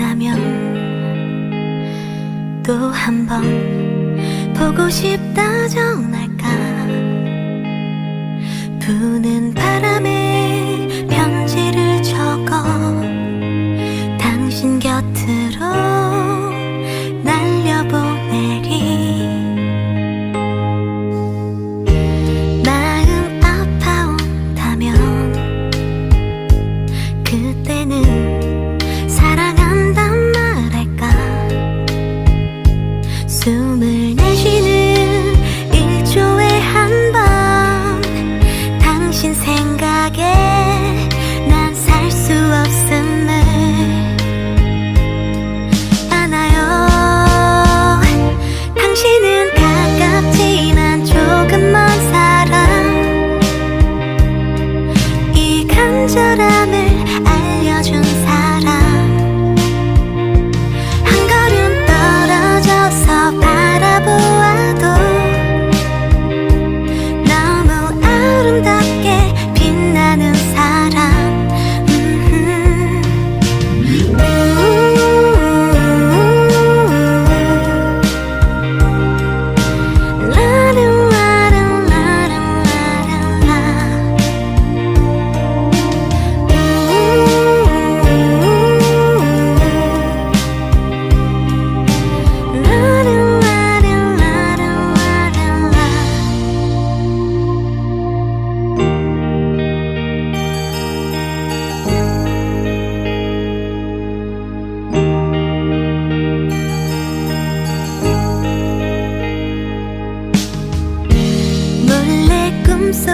만나면 또 한 번 보고 싶다 정날까? 부는 바람에 계절에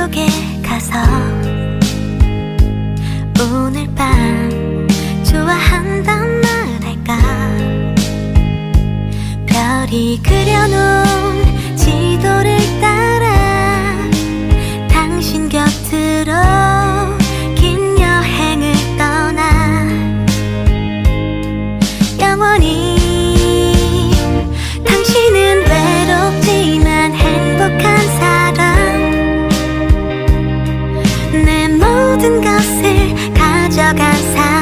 속에 가서 오늘 밤 좋아한단 말할까? 별이 그려놓은 흘러간 사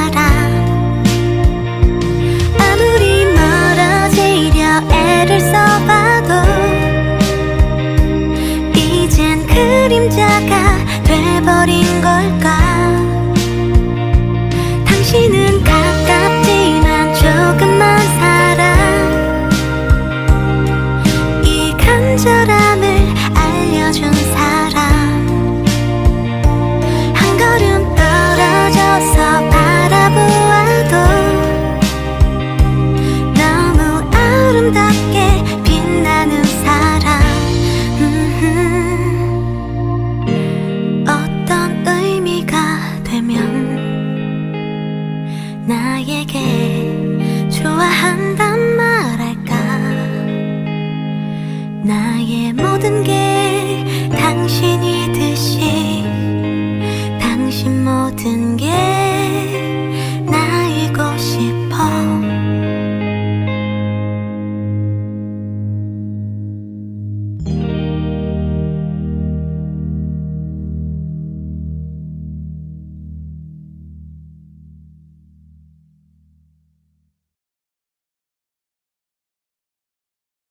나의 모